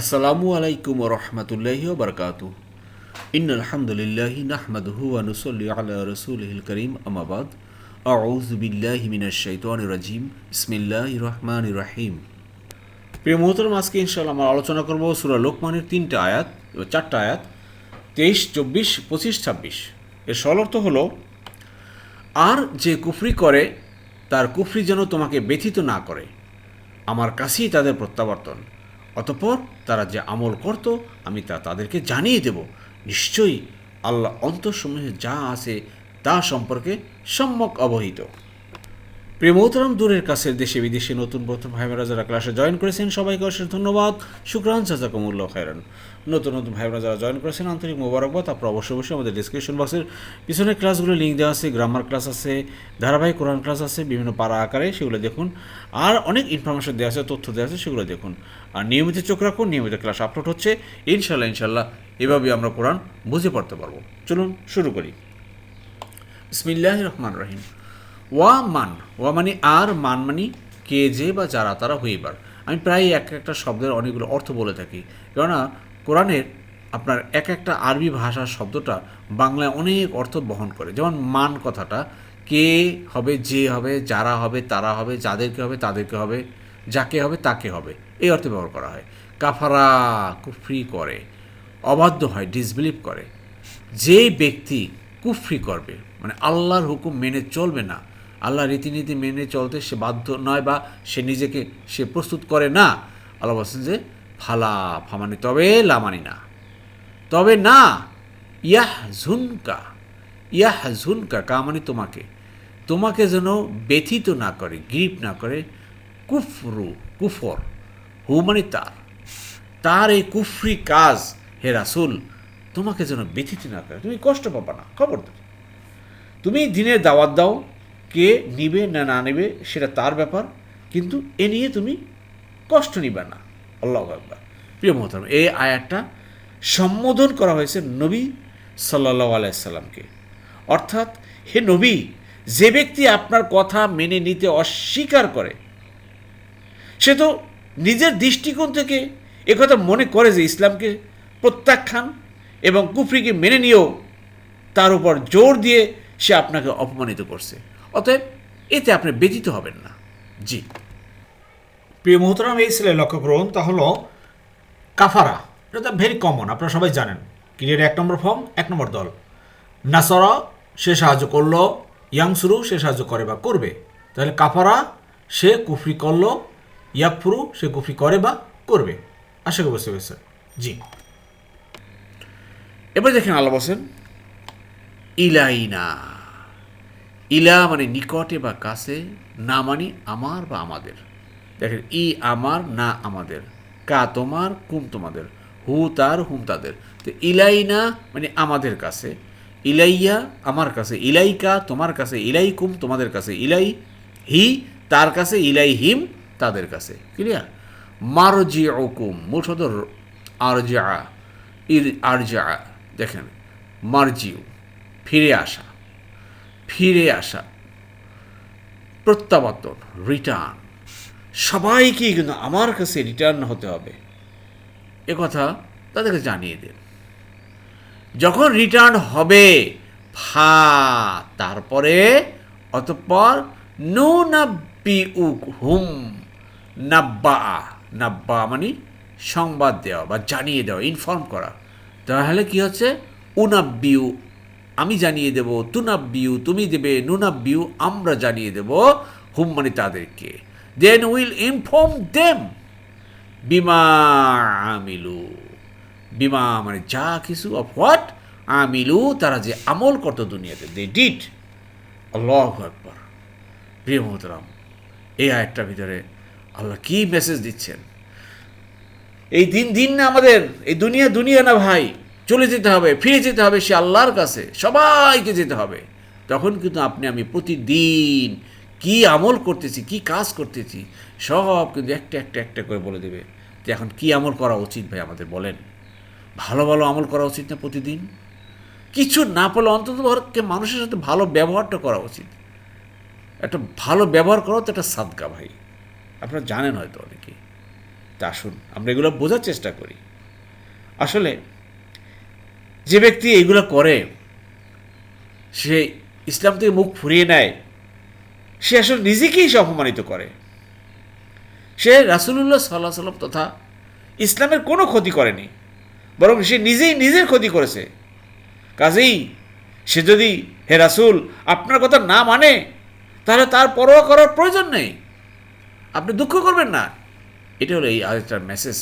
আসসালামু আলাইকুম রহমতুল্লাহি বরকাত ইন আলহামদুলিল্লাহি নাহমাদহু ওয়া নুসাল্লি আলা রাসূলিহিল করিম আমাবাদ আউযু বিল্লাহি মিনাশ শাইতানির রাজিম বিসমিল্লাহির রহমানির রহিম প্রিয় মুহূর্তের আজকে ইনশাআল্লাহ আমরা আলোচনা করব সূরা লোকমানের তিনটা আয়াত চারটা আয়াত, তেইশ, চব্বিশ, পঁচিশ, ছাব্বিশ। এর সরল হলো, আর যে কুফরি করে, তার কুফরি যেন তোমাকে ব্যথিত না করে। আমার কাছেই তাদের প্রত্যাবর্তন। অতঃপর তারা যে আমল করত, আমি তা তাদেরকে জানিয়ে দেব। নিশ্চয়ই আল্লাহ অন্তঃসমূহে যা আছে তা সম্পর্কে সম্যক অবহিত। প্রিয় মোহতরম, দূরের কাছের দেশে বিদেশে নতুন প্রথম ভাই বোনেরা যারা ক্লাসে জয়েন করেছেন। সবাইকে অশেষ ধন্যবাদ। শুক্রান চাচাকুমুল্লাহ খায়রান। নতুন নতুন ভাই বোনেরা যারা জয়েন করেছেন। আন্তরিক মোবারকবাদ। আপনারা অবশ্যই অবশ্যই আমাদের ডিসক্রিপশন বক্সের পিছনের ক্লাসগুলো লিঙ্ক দেওয়া আছে। গ্রামার ক্লাস আছে, ধারাবাহিক কোরআন ক্লাস আছে, বিভিন্ন পাড়া আকারে সেগুলো দেখুন। আর অনেক ইনফরমেশন দেওয়া আছে, তথ্য দেওয়া আছে, সেগুলো দেখুন। আর নিয়মিত চোখ রাখুন, নিয়মিত ক্লাস আপলোড হচ্ছে। ইনশাল্লাহ ইনশাল্লাহ এভাবেই আমরা কোরআন বুঝে পড়তে পারব। চলুন শুরু করি। বিসমিল্লাহ রহমান রহিম। ওয়া মান, ওয়া মানে আর, মান মানি কে, যে বা যারা, তারা হইবার আমি প্রায় এক একটা শব্দের অনেকগুলো অর্থ বলে থাকি। কেননা কোরআনের আপনার এক একটা আরবি ভাষার শব্দটা বাংলায় অনেক অর্থ বহন করে। যেমন মান কথাটা, কে হবে, যে হবে, যারা হবে, তারা হবে, যাদেরকে হবে, তাদেরকে হবে, যাকে হবে, তাকে হবে। এই অর্থে ব্যবহার করা হয়। কাফারা কুফরি করে, অবাধ্য হয় ডিসবিলিভ করে। যেই ব্যক্তি কুফরি করবে মানে আল্লাহর হুকুম মেনে চলবে না আল্লাহ রীতিনীতি মেনে চলতে সে বাধ্য নয় বা সে নিজেকে সে প্রস্তুত করে না, আল্লাহ বলছেন যে, ফালা, ফামানি, তবে লামানি না। তবে না ইয়াহ ঝুনকা ইয়াহ ঝুনকা কা মানে তোমাকে। তোমাকে যেন ব্যথিত না করে, গ্রিপ না করে, কুফরু, কুফর হু মানে তার তার এই কুফরি কাজ, হে রাসুল, তোমাকে যেন ব্যথিত না করে। তুমি কষ্ট পাবা না খবর দেবে তুমি দিনের দাওয়াত দাও, কে নিবে না না নেবে, সেটা তার ব্যাপার, কিন্তু এ নিয়ে তুমি কষ্ট নিবে না। আল্লাহ একবার প্রিয় মহতরম এই আয়াতটা সম্বোধন করা হয়েছে নবী সাল্লাহ আলাইসাল্লামকে অর্থাৎ, হে নবী, যে ব্যক্তি আপনার কথা মেনে নিতে অস্বীকার করে, সে তো নিজের দৃষ্টিকোণ থেকে একথা মনে করে যে ইসলামকে প্রত্যাখ্যান এবং কুফরিকে মেনে নিয়েও তার উপর জোর দিয়ে সে আপনাকে অপমানিত করছে। অতএব এতে আপনি ব্যতীত হবেন না। জি। প্রিয় মোহতরাম, এই ছেলে লক্ষ্য করুন তা হলো কাফারা। এটা ভেরি কমন আপনারা সবাই জানেন। ক্রিয়ার এক নম্বর ফর্ম এক নম্বর দল। নাসরা, সে সাহায্য করল। ইয়াংসুরু, সে সাহায্য করে বা করবে। তাহলে কাফারা, সে কুফরি করল। ইয়াকফুরু, সে কুফরি করে বা করবে। আশা করি বুঝতে পেরেছেন। জি। এবার দেখেন আল্লাহ বসেন ইলাইনা। ইলা মানে নিকটে বা কাছে, না মানে আমার বা আমাদের। দেখেন, ই আমার, না আমাদের। কা তোমার, কুম তোমাদের। হু তার, হুম তাদের। তো ইলাইনা মানে আমাদের কাছে। ইলাইয়া আমার কাছে। ইলাইকা তোমার কাছে। ইলাই কুম তোমাদের কাছে। ইলাই হি তার কাছে। ইলাই হিম তাদের কাছে। ক্লিয়ার মারজি ওকুম মোট আর যা ইর আর যা দেখেন, মার্জিউ, ফিরে আসা ফিরে আসা। প্রত্যাবর্তন রিটার্ন সবাইকেই কিন্তু আমার কাছে রিটার্ন হতে হবে। এ কথা তাদেরকে জানিয়ে দেন। যখন রিটার্ন হবে, ফা, তারপরে অতঃপর নো নাব্বি উক হুম নাব্বা নাব্বা মানে সংবাদ দেওয়া বা জানিয়ে দেওয়া ইনফর্ম করা। তাহলে কি হচ্ছে? উনাব্বিউ, আমি জানিয়ে দেব, তুনাব্বিউ, তুমি দেবে, নুনাব্বিউ, আমরা জানিয়ে দেব, হুম মানে তাদেরকে। দেন উইল ইনফর্ম দেম বিমা আমিলু। বিমা মানে যা কিছু অফ হোয়াট আমিলু, তারা যে আমল করতো দুনিয়াতে দে ডিট আল্লাহ একবার প্রিয় মোহতরাম, এই আয়টার ভিতরে আল্লাহ কি মেসেজ দিচ্ছেন? এই দিন দিন না আমাদের, এই দুনিয়া দুনিয়া না ভাই, চলে যেতে হবে, ফিরে যেতে হবে সে আল্লাহর কাছে, সবাইকে যেতে হবে। তখন কিন্তু আপনি, আমি প্রতিদিন কি আমল করতেছি, কি কাজ করতেছি, সব কিন্তু একটা একটা একটা করে বলে দেবে যে এখন কি আমল করা উচিত ভাই আমাদের বলেন। ভালো ভালো আমল করা উচিত না প্রতিদিন? কিছু না পড়লে অন্তত মানুষের সাথে ভালো ব্যবহারটা করা উচিত। একটা ভালো ব্যবহার করাও তো একটা সাদকা ভাই। আপনারা জানেন হয়তো অনেকে। তা আসুন, আমরা এগুলো বোঝার চেষ্টা করি। আসলে যে ব্যক্তি এইগুলো করে, সে ইসলাম থেকে মুখ ফুরিয়ে নেয়, সে আসলে নিজেকেই সে অপমানিত করে। সে রাসুলুল্লাহ সাল্লাহ সাল্লাম তথা ইসলামের কোনো ক্ষতি করেনি, বরং সে নিজেই নিজের ক্ষতি করেছে। কাজেই সে যদি, হে রাসুল, আপনার কথা না মানে তাহলে তার পরোয়া করার প্রয়োজন নেই। আপনি দুঃখ করবেন না। এটা হলো এই আরেকটার মেসেজ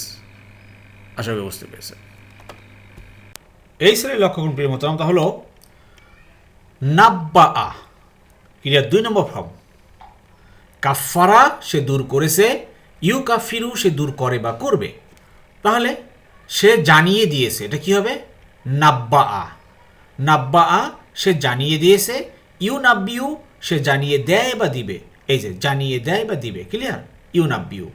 আশা করি বুঝতে পেরেছেন। এই শ্রেণির লক্ষণ প্রিয় মতাম তা হলো নাব্বা আ ক্রিয়ার দুই নম্বর ফর্ম। কাফারা সে দূর করেছে ইউ কাফিরু সে দূর করে বা করবে। তাহলে সে জানিয়ে দিয়েছে, এটা কি হবে? নাব্বা আ নাব্বা আ সে জানিয়ে দিয়েছে ইউ নাব্বিউ সে জানিয়ে দেয় বা দিবে। এই যে জানিয়ে দেয় বা দিবে ক্লিয়ার ইউ নাব্বিউ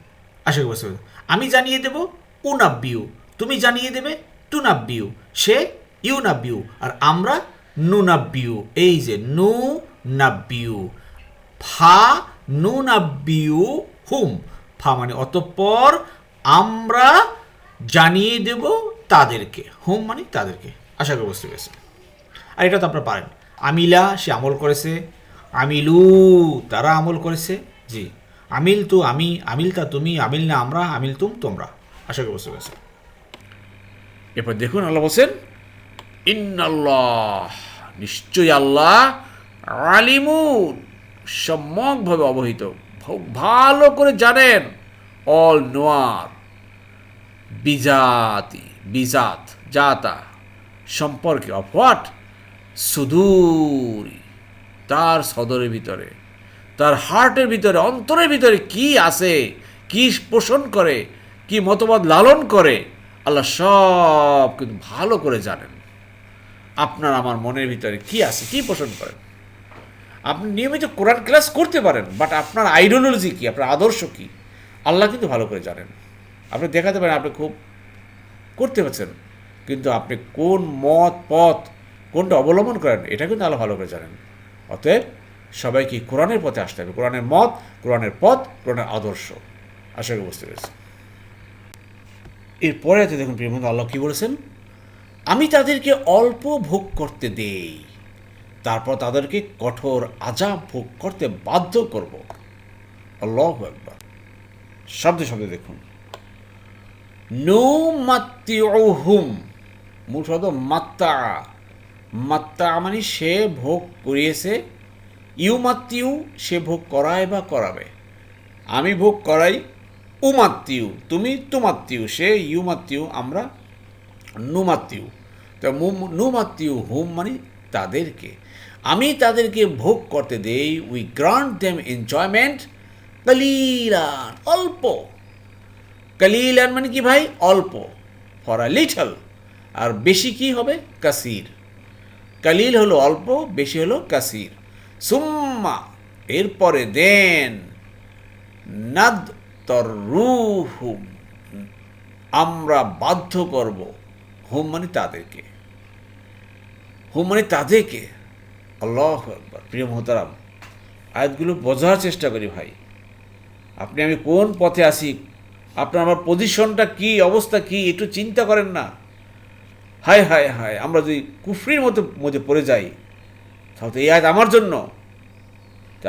আশা করি বুঝতে আমি জানিয়ে দেব, উ নাব্বিউ তুমি জানিয়ে দেবে টু নাব্বিউ সে, ইউ নাব্বিউ আর আমরা, নু নাব্বিউ এই যে নু নাব্বিউ ফা, নু নাব্বিউ হুম। ফা মানে অতঃপর আমরা জানিয়ে দেব তাদেরকে। হুম মানে তাদেরকে। আশা করি বুঝতে পেরেছেন। আর এটা তো আপনারা পারেন। আমিলা, সে আমল করেছে। আমিলু, তারা আমল করেছে? জি। আমিল তু, আমি, আমিল তা তুমি, আমিল না আমরা, আমিল তুম তোমরা। আশা করি বুঝতে পেরেছেন। এরপর দেখুন আল্লাহ বলছেন, ইন্নাল্লাহ, নিশ্চয়ই আল্লাহ আলিমুন, সম্যকভাবে অবহিত। ভালো করে জানেন, অল নোয়ার। বিজাতি, বিজাত, জাতা সম্পর্কে অফ হোয়াট সুদূরি। তার সদরের ভিতরে। তার হার্টের ভিতরে, অন্তরের ভিতরে কি আছে, কি পোষণ করে, কি মতবাদ লালন করে, আল্লাহ সব কিন্তু ভালো করে জানেন। আপনার আমার মনের ভিতরে কি আছে, কি পোষণ করেন আপনি নিয়মিত কোরআন ক্লাস করতে পারেন, বাট আপনার আইডিওলজি কি, আপনার আদর্শ কি, আল্লাহ কিন্তু ভালো করে জানেন। আপনি দেখাতে পারেন, আপনি খুব করতে পারছেন, কিন্তু আপনি কোন মত পথ, কোনটা অবলম্বন করেন, এটা কিন্তু আল্লাহ ভালো করে জানেন। অতএব সবাইকে কোরআনের পথে আসতে হবে। কোরআনের মত, কোরআনের পথ, কোরআনের আদর্শ। আশা করি বুঝতে পেরেছি। এরপরে আছে দেখুন, প্রিয় আল্লাহ কী বলেছেন? আমি তাদেরকে অল্প ভোগ করতে দেই, তারপর তাদেরকে কঠোর আজাব ভোগ করতে বাধ্য করব। আল্লাহ একবার শব্দে শব্দে দেখুন। নো মাত্তিউহুম মূল শব্দ মাত্তা মাত্তা মানে সে ভোগ করিয়েছে, ইউ মাত্তিউ সে ভোগ করায় বা করাবে। আমি ভোগ করাই উমাত্তিউ তুমি তুমাত্তিউ সে ইউমাত্তিউ আমরা নুমাত্তিউ তো নুমাত্তিউ হুম মানে তাদেরকে। আমি তাদেরকে ভোগ করতে দেই, উই গ্রান্ট দেম এনজয়মেন্ট কালিলান, অল্প। কালিলান মানে কি ভাই? অল্প, ফর আ লিটল। আর বেশি কি হবে? কাসির। কালিল হলো অল্প, বেশি হলো কাসির। সুম্মা, এরপরে দেন নাদ তরুহুম আমরা বাধ্য করব। হুম মানে তাদেরকে। হুম মানে তাদেরকে। আল্লাহ প্রিয় মোহতারাম, আয়াতগুলো বোঝার চেষ্টা করি ভাই। আপনি আমি কোন পথে আসি? আপনার আমার পজিশনটা কি? অবস্থা কি? একটু চিন্তা করেন না। হায় হায় হায়, আমরা যদি কুফরির মতো মধ্যে পড়ে যাই, তাহলে এই আয়াত আমার জন্য।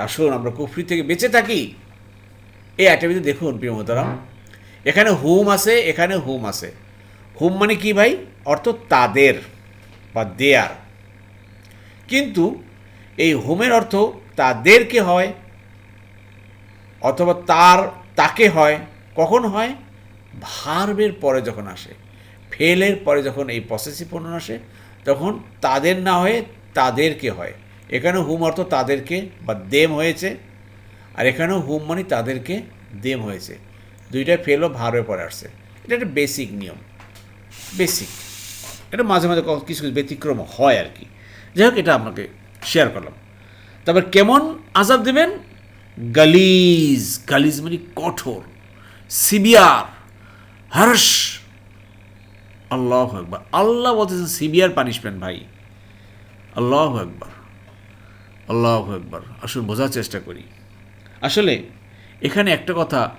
আসুন, আমরা কুফরি থেকে বেঁচে থাকি। এই একটা ভিতরে দেখুন, প্রিয় মোহতারাম। এখানে হুম আছে, এখানে হুম আছে। হুম মানে কি ভাই? অর্থ তাদের বা দেয়ার। কিন্তু এই হোমের অর্থ তাদেরকে হয়, অথবা তার, তাকে হয়, কখন হয়? ভার্বের পরে যখন আসে। ফেলের পরে যখন এই পসেসিভ প্রণয়ন আসে, তখন তাদের না হয়ে তাদেরকে হয়। এখানে হুম অর্থ তাদেরকে বা দেম হয়েছে, আর এখানেও হুম মানে তাদেরকে দেম হয়েছে। দুইটাই ফেলও ভার্বের পরে আসছে। এটা একটা বেসিক নিয়ম। বেসিক এটা মাঝে মাঝে কিছু কিছু ব্যতিক্রম হয় আর কি। যাই হোক, এটা আপনাকে শেয়ার করলাম। তারপর কেমন আজাব দেবেন? গালিজ। গালিজ মানে কঠোর। সিবিয়ার হার্স আল্লাহ একবার আল্লাহ বলতেছেন সিবিয়ার পানিশমেন্ট ভাই। আল্লাহ একবার আল্লাহ একবার আসুন বোঝার চেষ্টা করি। আসলে এখানে একটা কথা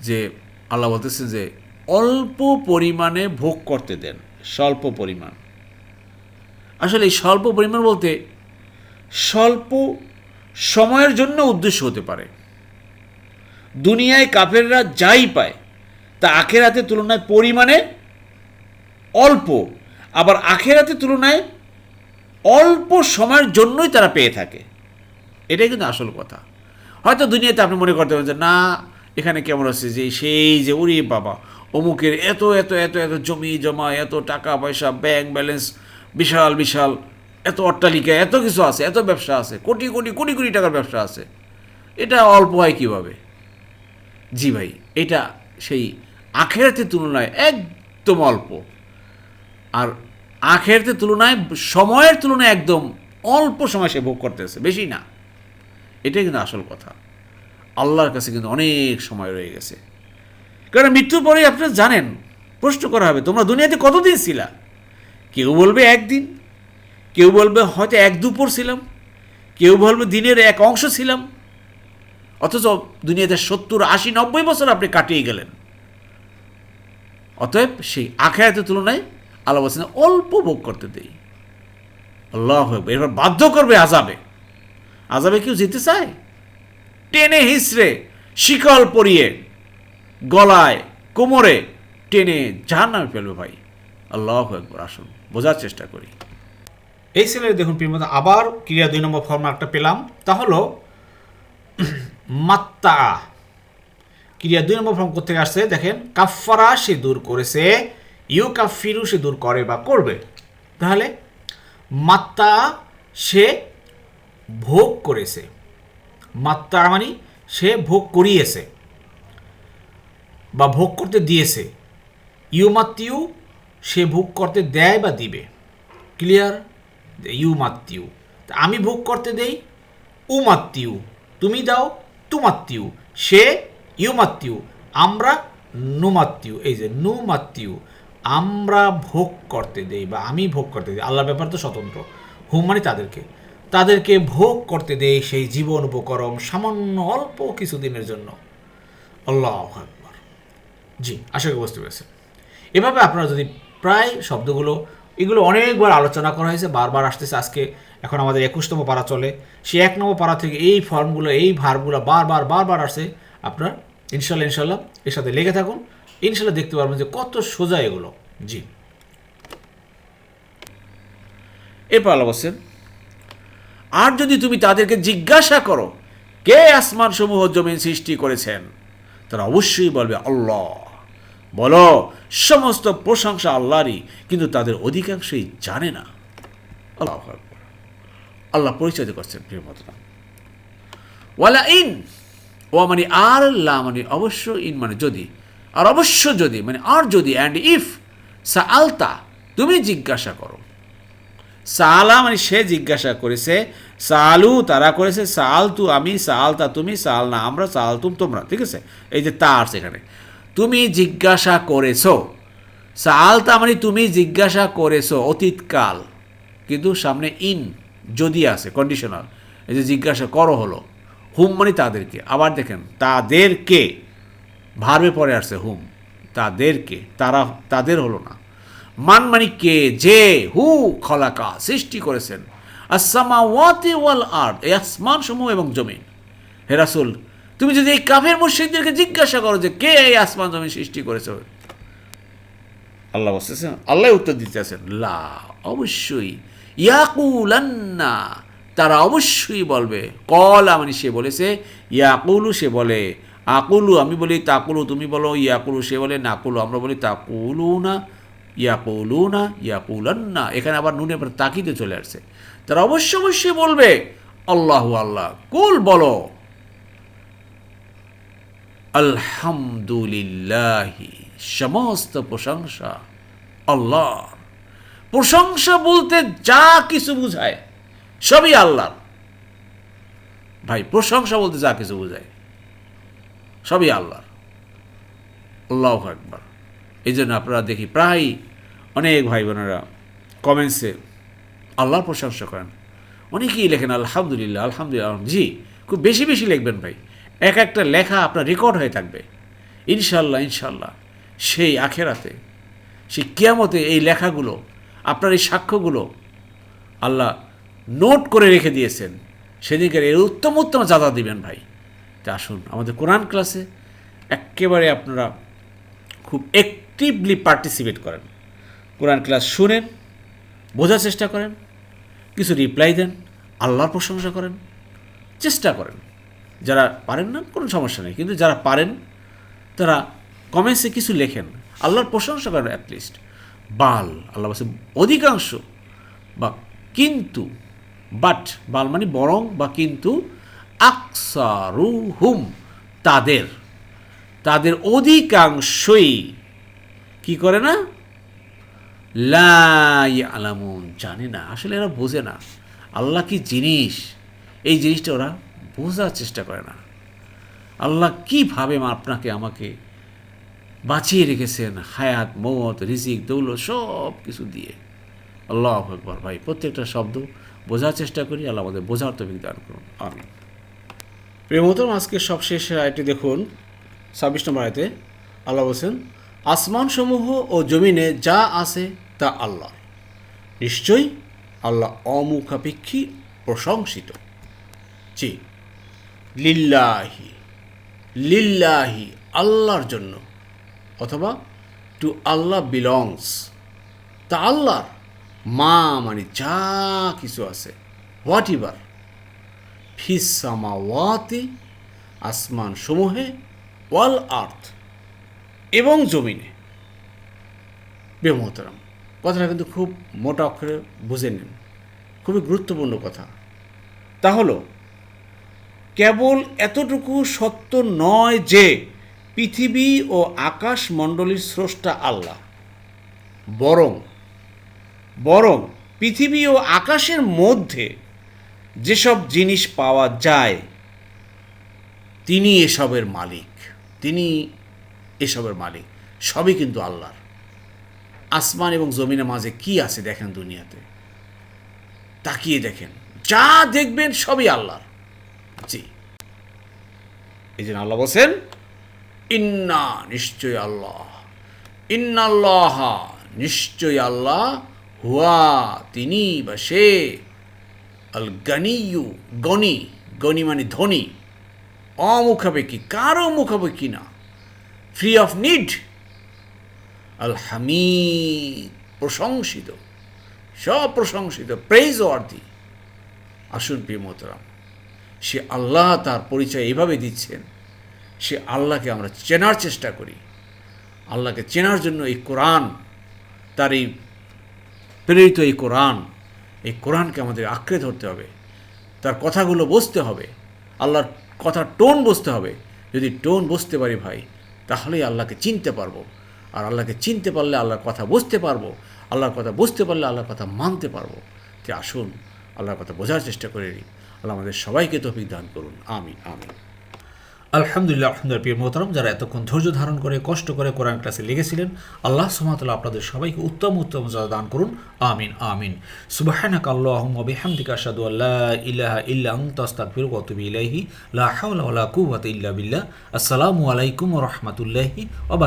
যে আল্লাহ বলতেছে যে অল্প পরিমাণে ভোগ করতে দেন, স্বল্প পরিমাণ। আসলে এই স্বল্প পরিমাণ বলতে স্বল্প সময়ের জন্য উদ্দেশ্য হতে পারে। দুনিয়ায় কাফেররা যাই পায়, তা আখেরাতের তুলনায় পরিমাণে অল্প, আবার আখেরাতের তুলনায় অল্প সময়ের জন্যই তারা পেয়ে থাকে। এটাই কিন্তু আসল কথা। হয়তো দুনিয়াতে আপনি মনে করতে পারেন যে, না, এখানে কেমন আছে যে, সেই যে উরি বাবা, অমুকের এত এত এত এত জমি জমা, এত টাকা পয়সা ব্যাংক ব্যালেন্স বিশাল বিশাল, এত অট্টালিকা, এত কিছু আছে, এত ব্যবসা আছে, কোটি কোটি কোটি কোটি টাকার ব্যবসা আছে। এটা অল্প হয় কীভাবে? জি ভাই, এটা সেই আখেরাতের তুলনায় একদম অল্প। আর আখেরাতের তুলনায় সময়ের তুলনায় একদম অল্প সময় সে ভোগ করতেছে, বেশি না। এটাই কিন্তু আসল কথা। আল্লাহর কাছে কিন্তু অনেক সময় রয়ে গেছে। কারণ মৃত্যুর পরে আপনারা জানেন, প্রশ্ন করা হবে, তোমরা দুনিয়াতে কতদিন ছিলা? কেউ বলবে একদিন, কেউ বলবে হয়তো এক দুপুর ছিলাম, কেউ বলবে দিনের এক অংশ ছিলাম। অথচ দুনিয়াতে সত্তর, আশি, নব্বই বছর আপনি কাটিয়ে গেলেন। অতএব সেই আখেরাতের তুলনায় আল্লাহ বলছেন, অল্প ভোগ করতে দেই। আল্লাহ এবার বাধ্য করবে আজাবে আজাবে কেউ যেতে চায়? টেনে হিসড়ে শিকল পরিয়ে, গলায়, কোমরে টেনে জাহান নামে ফেলবে ভাই। আল্লাহ একবার আসুন, বোঝার চেষ্টা করি। এই সেলের দেখুন প্রিয়মত আবার ক্রিয়া দুই নম্বর ফর্মা একটা পেলাম। তা হলো মাত্তা ক্রিয়া দুই নম্বর ফর্ম কোথেকে আসছে? দেখেন কাফারা সে দূর করেছে। ইউ কাফিরু সে দূর করে বা করবে। তাহলে মাত্তা সে ভোগ করেছে। মাত্তা মানে সে ভোগ করিয়েছে বা ভোগ করতে দিয়েছে। ইউ মাত্তিউ সে ভোগ করতে দেয় বা দিবে। ক্লিয়ার? ইউ মাত্তিউ। তা আমি ভোগ করতে দেই, উ মাত্তিউ। তুমি দাও তুমাত্তিউ সে ইউ মাত্তিউ। আমরা নুমাত্তিউ এই যে নুমাত্তিউ আমরা ভোগ করতে দেই বা আমি ভোগ করতে দিই, আল্লাহর ব্যাপার তো স্বতন্ত্র। হুম মানে তাদেরকে। তাদেরকে ভোগ করতে দেই সেই জীবন উপকরণ সামান্য অল্প কিছুদিনের জন্য। আল্লাহ আকবার। জি, আশা করি বুঝতে পেরেছেন। এভাবে আপনারা যদি প্রায় শব্দগুলো, এগুলো অনেকবার আলোচনা করা হয়েছে, বারবার আসতেছে আজকে, এখন আমাদের একুশতম পারা চলে। সে এক নম্বর পারা থেকে এই ফর্মগুলো এই ভার্বগুলো বারবার বারবার আসছে। আপনার ইনশাল্লাহ ইনশাল্লাহ এর সাথে লেগে থাকুন। ইনশাল্লাহ দেখতে পারবেন যে কত সোজা এগুলো। জি। এরপর আল্লাহ বলছেন আর যদি তুমি তাদেরকে জিজ্ঞাসা করো, কে আসমান সমূহ জমিন সৃষ্টি করেছেন? তারা অবশ্যই বলবে, আল্লাহ। বলো, সমস্ত প্রশংসা আল্লাহরই, কিন্তু তাদের অধিকাংশই জানে না। আল্লাহ আল্লাহ পরিচয় করছেন প্রিয় মতনা ওয়ালা ইন ও মানে আর, লা মানে অবশ্য ইন মানে যদি আর অবশ্য যদি মানে আর যদি অ্যান্ড ইফ সা আলতা তুমি জিজ্ঞাসা করো। সালা মানে সে জিজ্ঞাসা করেছে সালু তারা করেছে সাল তু আমি সালতা তুমি সাল না আমরা সাল তুম তোমরা, ঠিক আছে? এই যে তা আছে এখানে। তুমি জিজ্ঞাসা করেছ সালতা মানে তুমি জিজ্ঞাসা করেছ অতীতকাল, কিন্তু সামনে ইন যদি আছে কন্ডিশনাল এই যে জিজ্ঞাসা করো হলো, হুম মানে তাদেরকে, আবার দেখেন, তাদেরকে ভার্বে পরে আসছে, হুম, তাদেরকে, তারা, তাদের হলো না। মান মানে কে, যে, হু, খলাকা সৃষ্টি করেছেন। আসামা ওয়াতে ওয়াল আর্ট এই আসমান সমূহ এবং জমিন। হে রাসুল, তুমি যদি এই কাফের মুর্শিদদেরকে জিজ্ঞাসা করো যে কে এই আসমান জমিন সৃষ্টি করেছে, আল্লাহ বলতেছেন আল্লাহ উত্তর দিতেছেন লা, অবশ্যই। ইয়াকুলান্না, তারা অবশ্যই বলবে, কলা মানে সে বলেছে, ইয়াকুলু সে বলে আকুলু আমি বলি তাকুলু, তুমি বলো ইয়াকুলু, সে বলে নাকুলু, আমরা বলি তাকুলু না ইয়াকুলু না ইয়াকুলান্না। এখানে আবার নুনে তাকিতে চলে আসছে। তারা অবশ্য অবশ্যই বলবে, আল্লাহু আল্লাহ, কুল বলো, আলহামদুলিল্লাহি, সমস্ত প্রশংসা আল্লাহ। প্রশংসা বলতে যা কিছু বুঝায়, সবই আল্লাহ ভাই, প্রশংসা বলতে যা কিছু বুঝায়। সবই আল্লাহর। আল্লাহ একবার এই জন্য আপনারা দেখি প্রায়ই অনেক ভাই বোনেরা কমেন্টসে আল্লাহর প্রশংসা করেন। অনেকেই লেখেন, আলহামদুলিল্লাহ আলহামদুলিল্লাহ। জি, খুব বেশি বেশি লিখবেন ভাই। এক একটা লেখা আপনার রেকর্ড হয়ে থাকবে। ইনশাল্লাহ ইনশাল্লাহ সেই আখেরাতে, সেই কিয়ামতে এই লেখাগুলো, আপনার এই সাক্ষ্যগুলো আল্লাহ নোট করে রেখে দিয়েছেন। সেদিনকার এর উত্তম উত্তম জাদা দিবেন ভাই। তা আসুন, আমাদের কোরআন ক্লাসে একেবারে আপনারা খুব অ্যাক্টিভলি পার্টিসিপেট করেন। কোরআন ক্লাস শুনেন, বোঝার চেষ্টা করেন, কিছু রিপ্লাই দেন, আল্লাহর প্রশংসা করেন, চেষ্টা করেন। যারা পারেন না, কোনো সমস্যা নেই। কিন্তু যারা পারেন, তারা কমেন্টসে কিছু লেখেন। আল্লাহর প্রশংসা করেন অ্যাটলিস্ট বাল, আল্লাহ বলছে, অধিকাংশ, বা কিন্তু বাট বাল মানে বরং, বা কিন্তু আকসারু হুম তাদের। তাদের অধিকাংশই কি করে না? লাই আলামুন জানে না। আসলে এরা বোঝে না। আল্লাহ কি জিনিস? এই জিনিসটা ওরা বোঝার চেষ্টা করে না। আল্লাহ কীভাবে আপনাকে, আমাকে বাঁচিয়ে রেখেছেন? হায়াত, মত, রিজিক, দৌলত, সব কিছু দিয়ে। আল্লাহ আকবর ভাই, প্রত্যেকটা শব্দ বোঝার চেষ্টা করি। আল্লাহ আমাদের বোঝার তো দান করুন। আমি প্রেমতম আজকে সবশেষ আয়টি দেখুন ছাব্বিশ নম্বর আয়তে। আল্লাহ বলছেন, আসমানসমূহ ও জমিনে যা আছে তা আল্লাহ। নিশ্চয়ই আল্লাহ অমুখাপেক্ষী প্রশংসিত। জি, লিল্লাহি লিল্লাহি আল্লাহর জন্য অথবা টু আল্লাহ বিলংস তা আল্লাহর, মা মানে যা কিছু আছে হোয়াট ইভার ফিসামাওয়াতি আসমান সমূহে ওয়াল আর্থ এবং জমিনে। বেমহতরাম, কথাটা কিন্তু খুব মোটা অক্ষরে বুঝে নিন। খুবই গুরুত্বপূর্ণ কথা। তা হলো, কেবল এতটুকু সত্য নয় যে পৃথিবী ও আকাশ মণ্ডলীর স্রষ্টা আল্লাহ, বরং বরং পৃথিবী ও আকাশের মধ্যে যেসব জিনিস পাওয়া যায়, তিনি এসবের মালিক। তিনি এসবের মালিক। সবই কিন্তু আল্লাহর। আসমান এবং জমিনের মাঝে কি আছে দেখেন দুনিয়াতে? তাকিয়ে দেখেন। যা দেখবেন সবই আল্লাহর। জি। এই জন্য আল্লাহ বলছেন, ইন্না নিশ্চয় আল্লাহ। ইন্নাল্লাহ নিশ্চয় আল্লাহ। হুয়া, তিনি বা সে আল গনিয়ু গনি গনি মানে ধনী। অমুখাপেক্ষী কারও মুখাপেক্ষী না ফ্রি অফ নিড আল হামিদ প্রশংসিত সব প্রশংসিত। প্রেজ অর্থী আসুন প্রিয় মোহতরাম, সে আল্লাহ তার পরিচয় এইভাবে দিচ্ছেন, সে আল্লাহকে আমরা চেনার চেষ্টা করি। আল্লাহকে চেনার জন্য এই কোরআন, তার এই প্রেরিত এই কোরআন এই কোরআনকে আমাদের আঁকড়ে ধরতে হবে। তার কথাগুলো বুঝতে হবে। আল্লাহর কথার টোন বুঝতে হবে। যদি টোন বুঝতে পারি ভাই, তাহলেই আল্লাহকে চিনতে পারব। আর আল্লাহকে চিনতে পারলে আল্লাহর কথা বুঝতে পারব। আল্লাহর কথা বুঝতে পারলে আল্লাহর কথা মানতে পারব। যে আসুন, আল্লাহর কথা বোঝার চেষ্টা করে নিই। আল্লাহ আমাদের সবাইকে তৌফিক দান করুন। আমি আমিন। আলহামদুলিল্লাহ আলহামদুলিল্লাহ, প্রিয় মোহতারম, যারা এতক্ষণ ধৈর্য ধারণ করে, কষ্ট করে কোরআন ক্লাসে লেগেছিলেন আল্লাহ সুমাতাল্লাহ আপনাদের সবাইকে উত্তম উত্তম যা দান করুন, আমিন আমিন। সুবাহানাক আল্লাহুম্মা বিহামদিকা সাদু আল্লাহ ইলাহা ইল্লা আস্তাগফিরুকা ওয়া আতুবু লা বিল্লাহ। আসসালামু আলাইকুম ওয়া রাহমাতুল্লাহি ওয়া